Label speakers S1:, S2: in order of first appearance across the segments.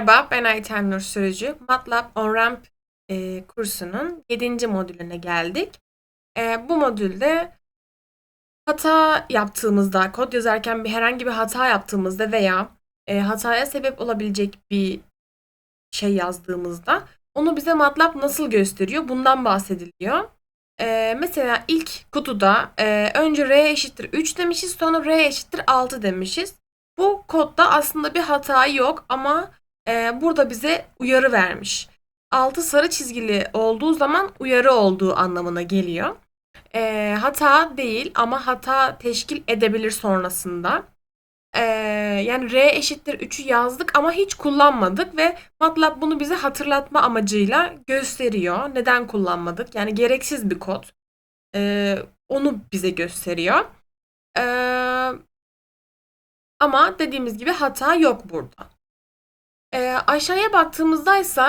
S1: Merhaba, ben Ayten Nur Sürücü. MATLAB OnRamp e, kursunun 7. modülüne geldik. E, bu modülde hata yaptığımızda, kod yazarken bir herhangi bir hata yaptığımızda veya e, hataya sebep olabilecek bir şey yazdığımızda onu bize MATLAB nasıl gösteriyor? Bundan bahsediliyor. E, mesela ilk kutuda e, önce R eşittir 3 demişiz, sonra R eşittir 6 demişiz. Bu kodda aslında bir hata yok ama e, burada bize uyarı vermiş. Altı sarı çizgili olduğu zaman uyarı olduğu anlamına geliyor. E, hata değil ama hata teşkil edebilir sonrasında. E, yani R eşittir 3'ü yazdık ama hiç kullanmadık ve MATLAB bunu bize hatırlatma amacıyla gösteriyor. Neden kullanmadık? Yani gereksiz bir kod. E, onu bize gösteriyor. E, ama dediğimiz gibi hata yok burada. E, aşağıya baktığımızda ise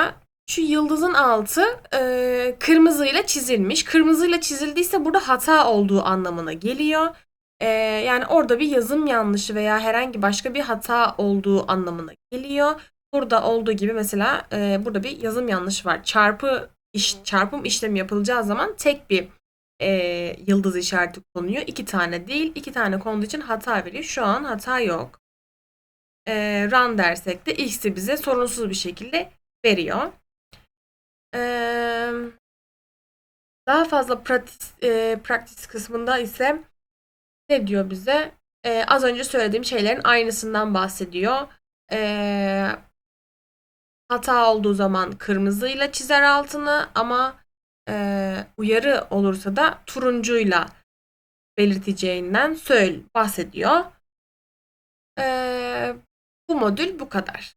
S1: şu yıldızın altı e, kırmızıyla çizilmiş. Kırmızıyla çizildiyse burada hata olduğu anlamına geliyor. E, yani orada bir yazım yanlışı veya herhangi başka bir hata olduğu anlamına geliyor. Burada olduğu gibi mesela e, burada bir yazım yanlışı var. Çarpı iş, çarpım işlemi yapılacağı zaman tek bir e, yıldız işareti konuyor. İki tane değil. iki tane konduğu için hata veriyor. Şu an hata yok. E, run dersek de x'i bize sorunsuz bir şekilde veriyor. E, daha fazla pratis, e, practice kısmında ise ne diyor bize? E, az önce söylediğim şeylerin aynısından bahsediyor. E, hata olduğu zaman kırmızıyla çizer altını ama e, uyarı olursa da turuncuyla belirteceğinden söyle bahsediyor. Bu modül bu kadar.